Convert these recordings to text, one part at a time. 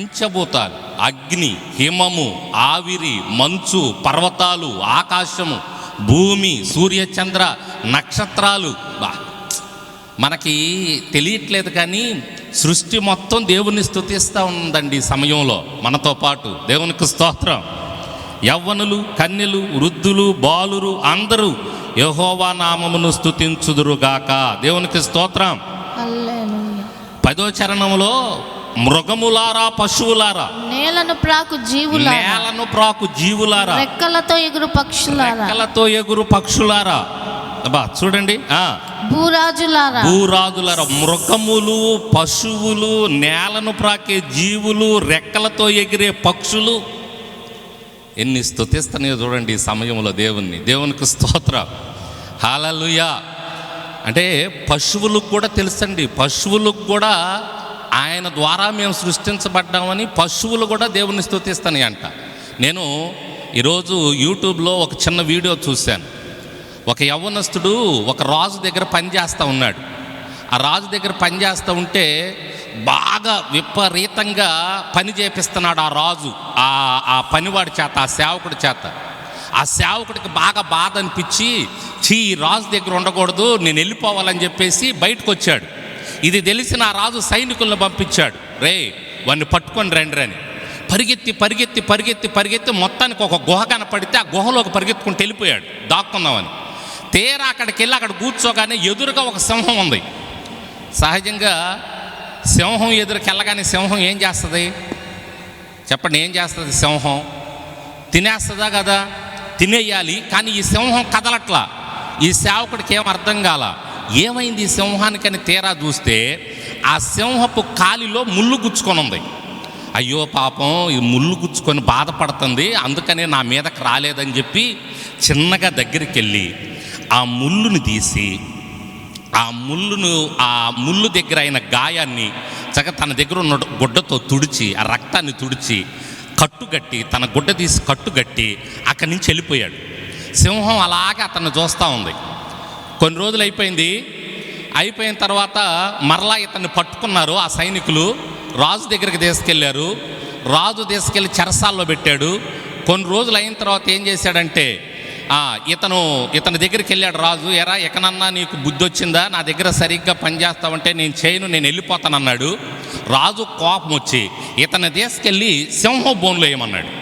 పంచభూతాలు అగ్ని హిమము ఆవిరి మంచు పర్వతాలు ఆకాశము భూమి సూర్యచంద్ర నక్షత్రాలు. బా. మనకి తెలియట్లేదు కానీ సృష్టి మొత్తం దేవుని స్తుతిస్తూ ఉందండి ఈ సమయంలో మనతో పాటు. దేవునికి స్తోత్రం. యవ్వనులు కన్యలు వృద్ధులు బాలురు అందరూ యహోవా నామమును స్తుతించుదురుగాక. దేవునికి స్తోత్రం. పదో చరణంలో మృగములారా పశువులారా? నేలను ప్రాకు జీవుల నేలను ప్రాకు జీవులారా? రెక్కలతో ఎగురు పక్షులారా? రెక్కలతో ఎగురు పక్షులారా? అబ్బా చూడండి ఆ. భూరాజులారా? భూరాజులారా మృగములు పశువులు నేలను ప్రాకే జీవులు రెక్కలతో ఎగిరే పక్షులు. ఎన్ని స్తుతిస్తున్నాయో చూడండి ఈ సమయంలో దేవుణ్ణి. దేవునికి స్తోత్ర. హాలలుయా. అంటే పశువులకు కూడా తెలుసండి. పశువులకు కూడా ఆయన ద్వారా మేము సృష్టించబడ్డామని పశువులు కూడా దేవుని స్థుతిస్తాయి అంట. నేను ఈరోజు యూట్యూబ్లో ఒక చిన్న వీడియో చూశాను. ఒక యవ్వనస్తుడు ఒక రాజు దగ్గర పనిచేస్తూ ఉన్నాడు. ఆ రాజు దగ్గర పనిచేస్తూ ఉంటే బాగా విపరీతంగా పని చేపిస్తున్నాడు ఆ రాజు ఆ ఆ పనివాడి చేత ఆ సేవకుడి చేత. ఆ సేవకుడికి బాగా బాధ అనిపించి చీ ఈ రాజు దగ్గర ఉండకూడదు నేను వెళ్ళిపోవాలని చెప్పేసి బయటకు వచ్చాడు ఇది తెలిసిన ఆ రాజు సైనికులను పంపించాడు. రే వాడిని పట్టుకొని రండి రని పరిగెత్తి పరిగెత్తి పరిగెత్తి పరిగెత్తి మొత్తానికి ఒక గుహ కనపడితే ఆ గుహలోకి పరిగెత్తుకుంటూ వెళ్ళిపోయాడు. దాక్కుందామని తీరా అక్కడికి వెళ్ళి అక్కడ కూర్చోగానే ఎదురుగా ఒక సింహం ఉంది. సహజంగా సింహం ఎదురుకి వెళ్ళగానే సింహం ఏం చేస్తుంది? చెప్పండి ఏం చేస్తుంది సింహం? తినేస్తుందా కదా? తినేయాలి కానీ ఈ సింహం కదలట్లా. ఈ సేవకుడికి ఏం అర్థం కాలా? ఏమైంది? సింహానికని తీరా చూస్తే ఆ సింహపు కాలిలో ముళ్ళు గుచ్చుకొని ఉంది. అయ్యో పాపం ఈ ముళ్ళు గుచ్చుకొని బాధపడుతుంది. అందుకనే నా మీదకి రాలేదని చెప్పి చిన్నగా దగ్గరికి వెళ్ళి ఆ ముళ్ళుని తీసి ఆ ముళ్ళును ఆ ముళ్ళు దగ్గర అయిన గాయాన్ని చక్కగా తన దగ్గర ఉన్న గుడ్డతో తుడిచి ఆ రక్తాన్ని తుడిచి కట్టుగట్టి తన గుడ్డ తీసి కట్టుగట్టి అక్కడి నుంచి వెళ్ళిపోయాడు. సింహం అలాగే అతన్ని చూస్తూ ఉంది. కొన్ని రోజులు అయిపోయింది. అయిపోయిన తర్వాత మరలా ఇతన్ని పట్టుకున్నారు. ఆ సైనికులు రాజు దగ్గరికి తీసుకెళ్ళారు రాజు తీసుకెళ్ళి చెరసాల్లో పెట్టాడు. కొన్ని రోజులు అయిన తర్వాత ఏం చేశాడంటే ఇతను ఇతని దగ్గరికి వెళ్ళాడు రాజు. ఎరా ఎకనన్నా నీకు బుద్ధి వచ్చిందా? నా దగ్గర సరిగ్గా పనిచేస్తావంటే నేను చేయను నేను వెళ్ళిపోతానన్నాడు. రాజు కోపం వచ్చి ఇతను తీసుకెళ్ళి సింహం బోన్లో వేయమన్నాడు.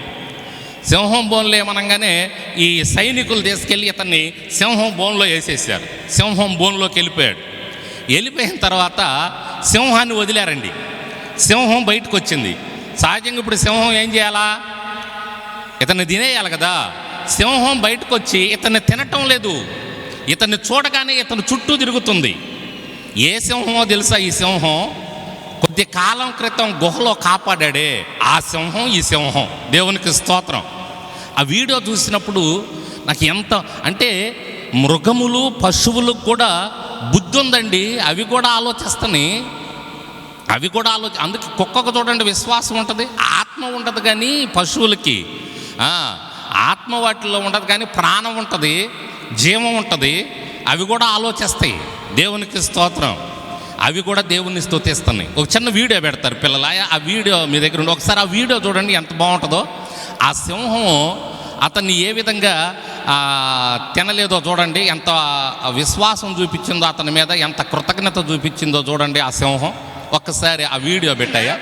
సింహం బోన్లో ఏమనగానే ఈ సైనికులు తీసుకెళ్ళి ఇతన్ని సింహం బోన్లో వేసేసారు సింహం బోన్లోకి వెళ్ళిపోయాడు. వెళ్ళిపోయిన తర్వాత సింహాన్ని వదిలారండి. సింహం బయటకు వచ్చింది. సహజంగా ఇప్పుడు సింహం ఏం చేయాలా? ఇతన్ని తినేయాలి కదా. సింహం బయటకు వచ్చి ఇతన్ని తినటం లేదు. ఇతన్ని చూడగానే ఇతను చుట్టూ తిరుగుతుంది. ఏ సింహమో తెలుసా ఈ సింహం? కొద్ది కాలం క్రితం గుహలో కాపాడాడే ఆ సింహం ఈ సింహం. దేవునికి స్తోత్రం. ఆ వీడియో చూసినప్పుడు నాకు ఎంత అంటే మృగములు పశువులకు కూడా బుద్ధి ఉందండి. అవి కూడా ఆలోచిస్తాయి అవి కూడా ఆలోచి అందుకే కుక్కకు చూడండి విశ్వాసం ఉంటుంది ఆత్మ ఉండదు కానీ పశువులకి ఆత్మ వాటిలో ఉండదు కానీ ప్రాణం ఉంటుంది జీవం ఉంటుంది అవి కూడా ఆలోచిస్తాయి. దేవునికి స్తోత్రం. అవి కూడా దేవుణ్ణి స్తుతిస్తున్నాయి ఒక చిన్న వీడియో పెడతారు పిల్లలు. ఆ- ఆ వీడియో మీ దగ్గర ఉండి ఒకసారి ఆ వీడియో చూడండి ఎంత బాగుంటుందో. ఆ సింహం అతన్ని ఏ విధంగా తినలేదో చూడండి ఎంత విశ్వాసం చూపించిందో అతని మీద ఎంత కృతజ్ఞత చూపించిందో చూడండి ఆ సింహం. ఒక్కసారి ఆ వీడియో పెట్టాయా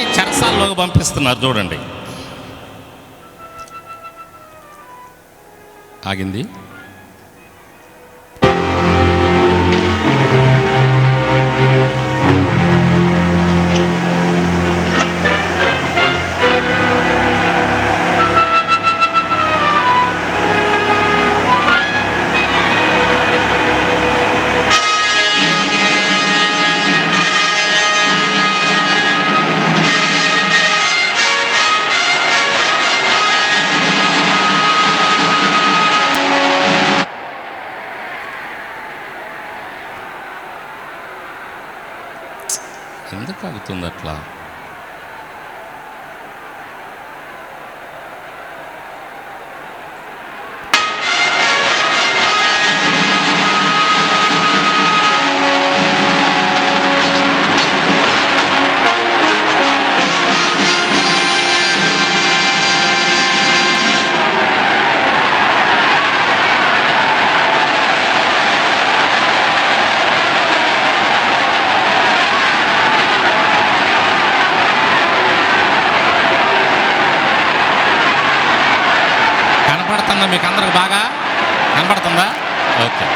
అ- చెరసాల్లోకి పంపిస్తున్నారు చూడండి. ఆగింది. సాగుతుంది అట్లా కనపడుతుందా మీకు అందరికి బాగా కనపడుతుందా ఓకే.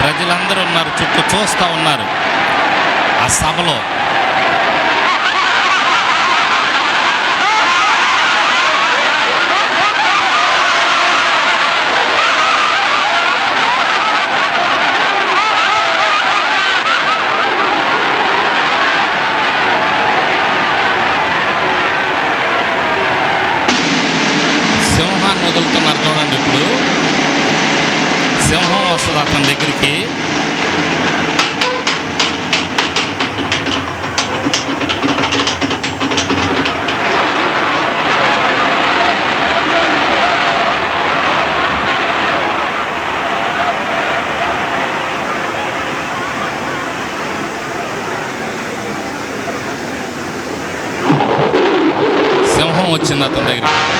ప్రజలందరూ ఉన్నారు చుట్టూ చూస్తూ ఉన్నారు. ఆ సభలో సింహాన్ని వదులుతున్నారు చూడండి ఇప్పుడు సింహం వస్తుంది అతని దగ్గరికి. సింహం వచ్చింది అతని దగ్గరికి.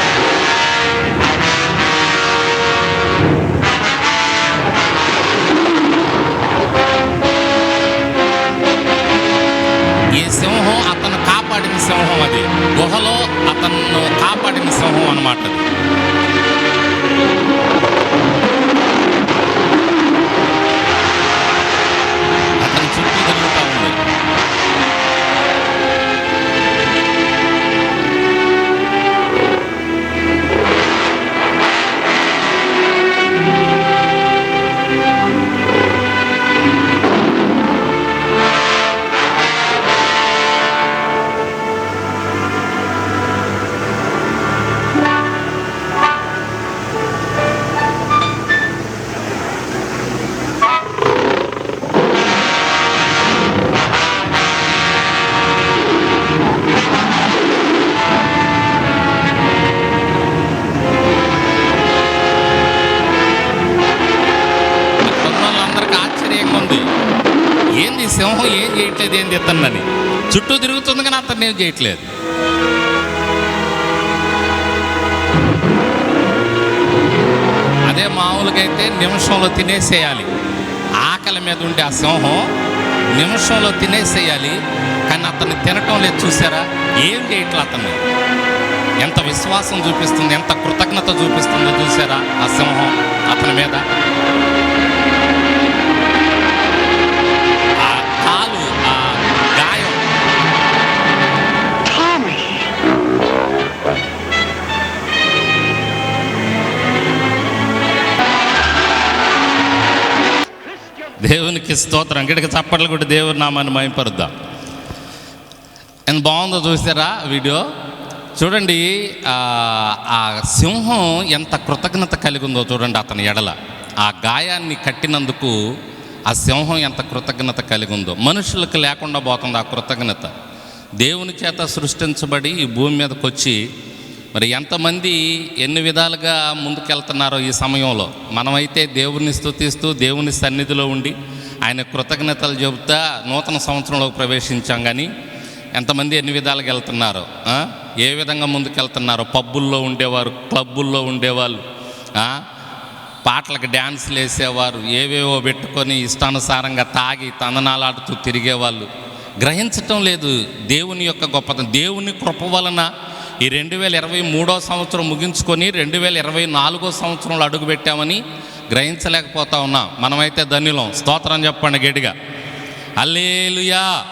ఈ సింహం అతను కాపాడిన సింహం అది. గుహలో అతను కాపాడిన సింహం అన్నమాట వాళ్ళందరికీ ఉంది ఏంది సింహం ఏం చేయట్లేదు ఏంది ఇతన్నని? చుట్టూ తిరుగుతుంది కానీ అతన్ని ఏం చేయట్లేదు. అదే మామూలుగా అయితే నిమిషంలో తినేసేయాలి. ఆకలి మీద ఉండే ఆ సింహం నిమిషంలో తినేసేయాలి కానీ అతన్ని తినటం లేదు చూసారా? ఏం చేయట్లేదు అతన్ని? ఎంత విశ్వాసం చూపిస్తుంది ఎంత కృతజ్ఞత చూపిస్తుందో చూసారా ఆ సింహం అతని మీద? దేవునికి స్తోత్రం. గిడికి చప్పట్లు కొట్టి దేవుని నామాన్ని మయంపరుద్దాం ఎంత బాగుందో చూసారా వీడియో? చూడండి ఆ, సింహం ఎంత కృతజ్ఞత కలిగి ఉందో చూడండి అతని ఎడల. ఆ గాయాన్ని కట్టినందుకు ఆ సింహం ఎంత కృతజ్ఞత కలిగి ఉందో మనుషులకు లేకుండా పోతుంది ఆ కృతజ్ఞత. దేవుని చేత సృష్టించబడి ఈ భూమి మీదకి వచ్చి మరి ఎంతమంది ఎన్ని విధాలుగా ముందుకెళ్తున్నారో ఈ సమయంలో. మనమైతే దేవుని స్థుతిస్తూ దేవుని సన్నిధిలో ఉండి ఆయన కృతజ్ఞతలు చెబుతా నూతన సంవత్సరంలోకి ప్రవేశించాం కానీ ఎంతమంది ఎన్ని విధాలుగా వెళ్తున్నారో ఏ విధంగా ముందుకెళ్తున్నారో? పబ్బుల్లో ఉండేవారు క్లబ్బుల్లో ఉండేవాళ్ళు పాటలకు డ్యాన్స్లు వేసేవారు ఏవేవో పెట్టుకొని ఇష్టానుసారంగా తాగి తందనాలాడుతూ తిరిగేవాళ్ళు. గ్రహించటం లేదు దేవుని యొక్క గొప్పతనం. దేవుని కృప వలన ఈ రెండు వేల ఇరవై మూడో సంవత్సరం ముగించుకొని రెండు వేల ఇరవై నాలుగో సంవత్సరంలో అడుగుపెట్టామని గ్రహించలేకపోతా ఉన్నాం. మనమైతే ధన్యులం. స్తోత్రం చెప్పండి గట్టిగా. అల్లేలుయా